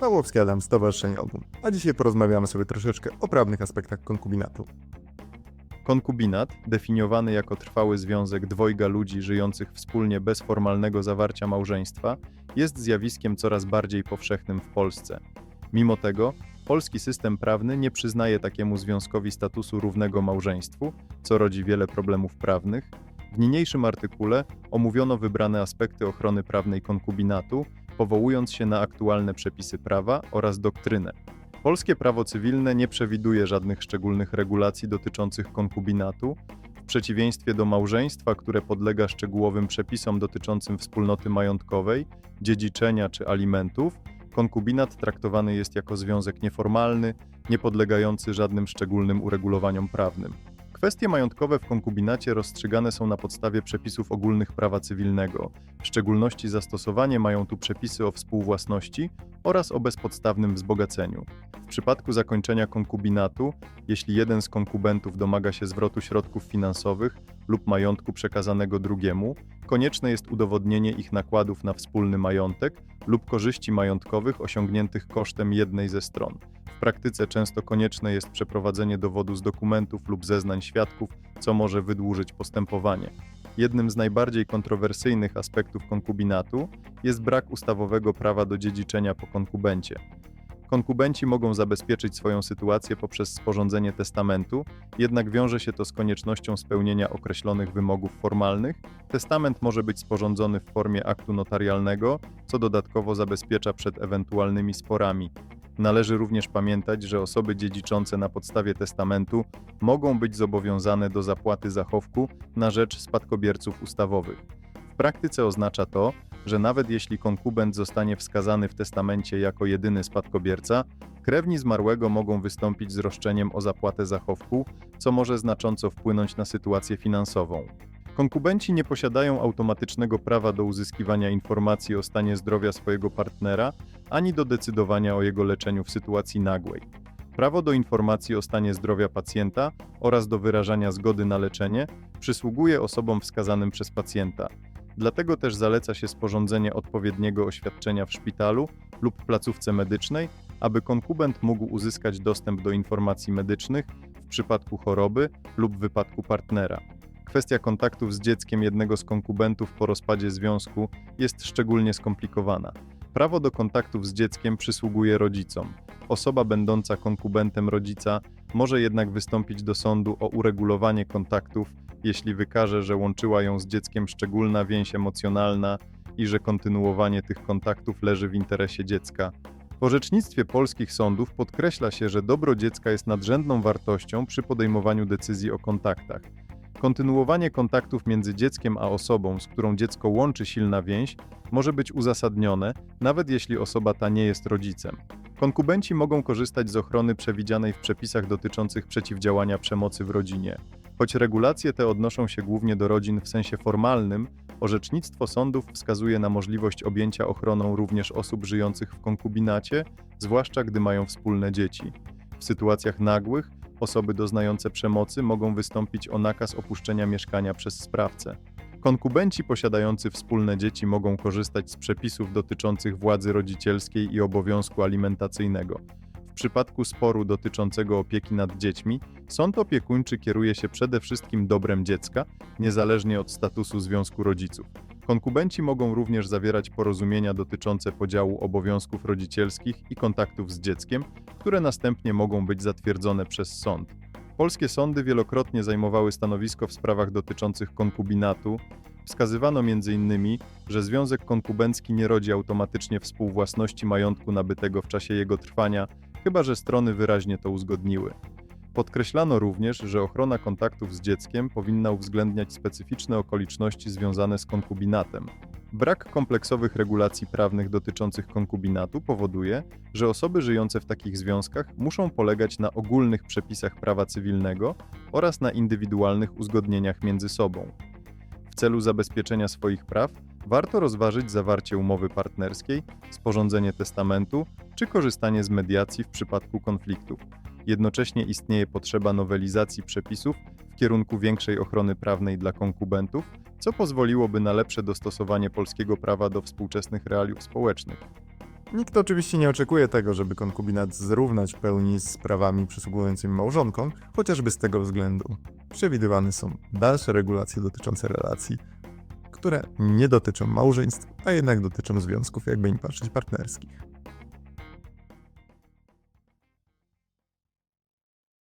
Pawłowski Adam, Stowarzyszenie Ogum. A dzisiaj porozmawiamy sobie troszeczkę o prawnych aspektach konkubinatu. Konkubinat, definiowany jako trwały związek dwojga ludzi żyjących wspólnie bez formalnego zawarcia małżeństwa, jest zjawiskiem coraz bardziej powszechnym w Polsce. Mimo tego, polski system prawny nie przyznaje takiemu związkowi statusu równego małżeństwu, co rodzi wiele problemów prawnych. W niniejszym artykule omówiono wybrane aspekty ochrony prawnej konkubinatu, powołując się na aktualne przepisy prawa oraz doktrynę. Polskie prawo cywilne nie przewiduje żadnych szczególnych regulacji dotyczących konkubinatu, w przeciwieństwie do małżeństwa, które podlega szczegółowym przepisom dotyczącym wspólnoty majątkowej, dziedziczenia czy alimentów. Konkubinat traktowany jest jako związek nieformalny, nie podlegający żadnym szczególnym uregulowaniom prawnym. Kwestie majątkowe w konkubinacie rozstrzygane są na podstawie przepisów ogólnych prawa cywilnego. W szczególności zastosowanie mają tu przepisy o współwłasności oraz o bezpodstawnym wzbogaceniu. W przypadku zakończenia konkubinatu, jeśli jeden z konkubentów domaga się zwrotu środków finansowych lub majątku przekazanego drugiemu, konieczne jest udowodnienie ich nakładów na wspólny majątek lub korzyści majątkowych osiągniętych kosztem jednej ze stron. W praktyce często konieczne jest przeprowadzenie dowodu z dokumentów lub zeznań świadków, co może wydłużyć postępowanie. Jednym z najbardziej kontrowersyjnych aspektów konkubinatu jest brak ustawowego prawa do dziedziczenia po konkubencie. Konkubenci mogą zabezpieczyć swoją sytuację poprzez sporządzenie testamentu, jednak wiąże się to z koniecznością spełnienia określonych wymogów formalnych. Testament może być sporządzony w formie aktu notarialnego, co dodatkowo zabezpiecza przed ewentualnymi sporami. Należy również pamiętać, że osoby dziedziczące na podstawie testamentu mogą być zobowiązane do zapłaty zachowku na rzecz spadkobierców ustawowych. W praktyce oznacza to, że nawet jeśli konkubent zostanie wskazany w testamencie jako jedyny spadkobierca, krewni zmarłego mogą wystąpić z roszczeniem o zapłatę zachowku, co może znacząco wpłynąć na sytuację finansową. Konkubenci nie posiadają automatycznego prawa do uzyskiwania informacji o stanie zdrowia swojego partnera, ani do decydowania o jego leczeniu w sytuacji nagłej. Prawo do informacji o stanie zdrowia pacjenta oraz do wyrażania zgody na leczenie przysługuje osobom wskazanym przez pacjenta. Dlatego też zaleca się sporządzenie odpowiedniego oświadczenia w szpitalu lub placówce medycznej, aby konkubent mógł uzyskać dostęp do informacji medycznych w przypadku choroby lub wypadku partnera. Kwestia kontaktów z dzieckiem jednego z konkubentów po rozpadzie związku jest szczególnie skomplikowana. Prawo do kontaktów z dzieckiem przysługuje rodzicom. Osoba będąca konkubentem rodzica może jednak wystąpić do sądu o uregulowanie kontaktów, jeśli wykaże, że łączyła ją z dzieckiem szczególna więź emocjonalna i że kontynuowanie tych kontaktów leży w interesie dziecka. W orzecznictwie polskich sądów podkreśla się, że dobro dziecka jest nadrzędną wartością przy podejmowaniu decyzji o kontaktach. Kontynuowanie kontaktów między dzieckiem a osobą, z którą dziecko łączy silna więź, może być uzasadnione, nawet jeśli osoba ta nie jest rodzicem. Konkubenci mogą korzystać z ochrony przewidzianej w przepisach dotyczących przeciwdziałania przemocy w rodzinie. Choć regulacje te odnoszą się głównie do rodzin w sensie formalnym, orzecznictwo sądów wskazuje na możliwość objęcia ochroną również osób żyjących w konkubinacie, zwłaszcza gdy mają wspólne dzieci. W sytuacjach nagłych osoby doznające przemocy mogą wystąpić o nakaz opuszczenia mieszkania przez sprawcę. Konkubenci posiadający wspólne dzieci mogą korzystać z przepisów dotyczących władzy rodzicielskiej i obowiązku alimentacyjnego. W przypadku sporu dotyczącego opieki nad dziećmi, sąd opiekuńczy kieruje się przede wszystkim dobrem dziecka, niezależnie od statusu związku rodziców. Konkubenci mogą również zawierać porozumienia dotyczące podziału obowiązków rodzicielskich i kontaktów z dzieckiem, które następnie mogą być zatwierdzone przez sąd. Polskie sądy wielokrotnie zajmowały stanowisko w sprawach dotyczących konkubinatu. Wskazywano m.in., że związek konkubencki nie rodzi automatycznie współwłasności majątku nabytego w czasie jego trwania, chyba że strony wyraźnie to uzgodniły. Podkreślano również, że ochrona kontaktów z dzieckiem powinna uwzględniać specyficzne okoliczności związane z konkubinatem. Brak kompleksowych regulacji prawnych dotyczących konkubinatu powoduje, że osoby żyjące w takich związkach muszą polegać na ogólnych przepisach prawa cywilnego oraz na indywidualnych uzgodnieniach między sobą. W celu zabezpieczenia swoich praw warto rozważyć zawarcie umowy partnerskiej, sporządzenie testamentu czy korzystanie z mediacji w przypadku konfliktów. Jednocześnie istnieje potrzeba nowelizacji przepisów w kierunku większej ochrony prawnej dla konkubentów, co pozwoliłoby na lepsze dostosowanie polskiego prawa do współczesnych realiów społecznych. Nikt oczywiście nie oczekuje tego, żeby konkubinat zrównać w pełni z prawami przysługującymi małżonkom, chociażby z tego względu. Przewidywane są dalsze regulacje dotyczące relacji, które nie dotyczą małżeństw, a jednak dotyczą związków, jakby nie patrzeć, partnerskich.